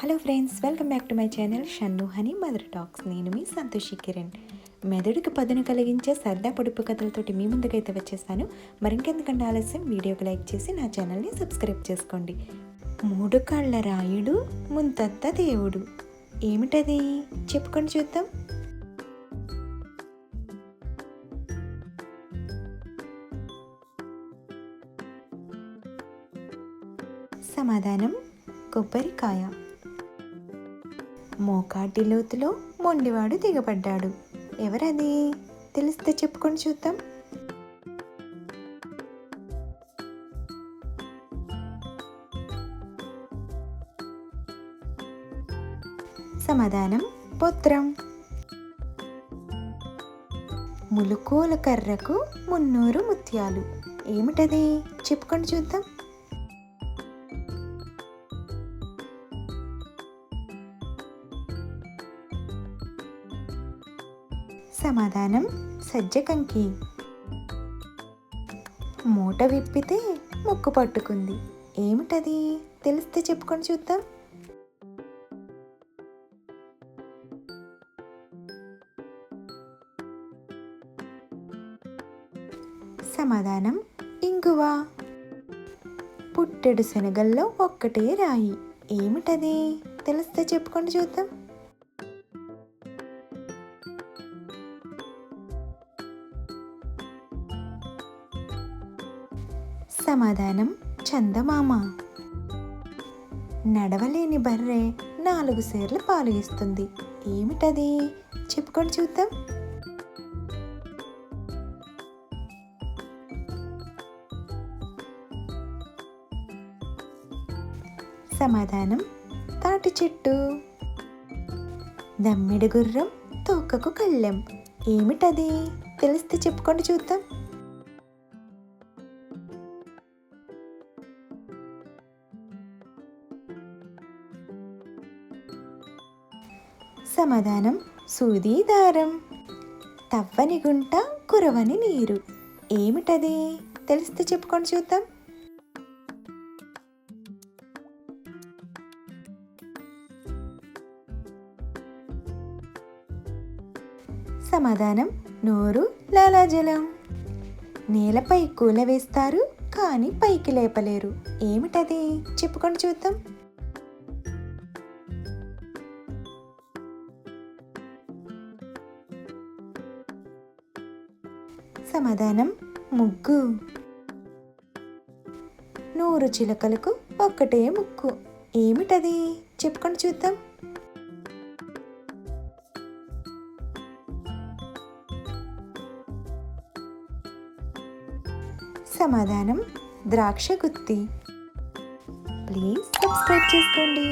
Hello friends welcome back to my channel Shannu honey mother talks నేను మీ సంతోషి కిరణ్. మెదడుకి పదును కలిగించే సరదా పొడుపు కథలతోటి మీ ముందుకైతే వచ్చేసాను మరింకెందుకంటే ఆలస్యం వీడియోకి లైక్ చేసి నా ఛానల్ని సబ్స్క్రైబ్ చేసుకోండి. మూడు కాళ్ళ రాయుడు ముంతత్త దేవుడు. ఏమిటది? చెప్పుకొని చూద్దాం. సమాధానం కొబ్బరికాయ. మోకాటి లోతులో మొండివాడు దిగబడ్డాడు. ఎవరది? తెలిస్తే చెప్పుకొని చూద్దాం. సమాధానం పుత్రం. ములుకోల కర్రకు మున్నూరు ముత్యాలు. ఏమిటది? చెప్పుకొని చూద్దాం. సమాధానం సజ్జకంకి. మూట విప్పితే ముక్కు పట్టుకుంది. ఏమిటది? తెలిస్తే చెప్పుకొని చూద్దాం. సమాధానం ఇంగువ. పుట్టెడు శనగల్లో ఒక్కటే రాయి. ఏమిటది? తెలిస్తే చెప్పుకొని చూద్దాం. సమాధానం చందమామ. నడవలేని బర్రె నాలుగు సేర్లు పాలు ఇస్తుంది ఏమిటది? చెప్పుకొని చూద్దాం. సమాధానం తాటి చెట్టు. దమ్మిడి గుర్రం తోకకు కళ్ళెం. ఏమిటది? తెలిస్తే చెప్పుకొని చూద్దాం. సమాధానం సూదీదారం. తవ్వని గుంట కురవని నీరు. ఏమిటది? తెలిస్తే చెప్పుకొని చూద్దాం. సమాధానం నోరు లాలాజలం నేలపై కూల వేస్తారు కానీ పైకి లేపలేరు. ఏమిటది? చెప్పుకొని చూద్దాం. సమాధానం ముగ్గు. నూరు చిలకలకు ఒక్కటే ముక్కు ఏమిటది? చెప్పుకొని చూద్దాం. సమాధానం ద్రాక్ష గుత్తి ప్లీజ్ సబ్స్క్రైబ్ చేసుకోండి.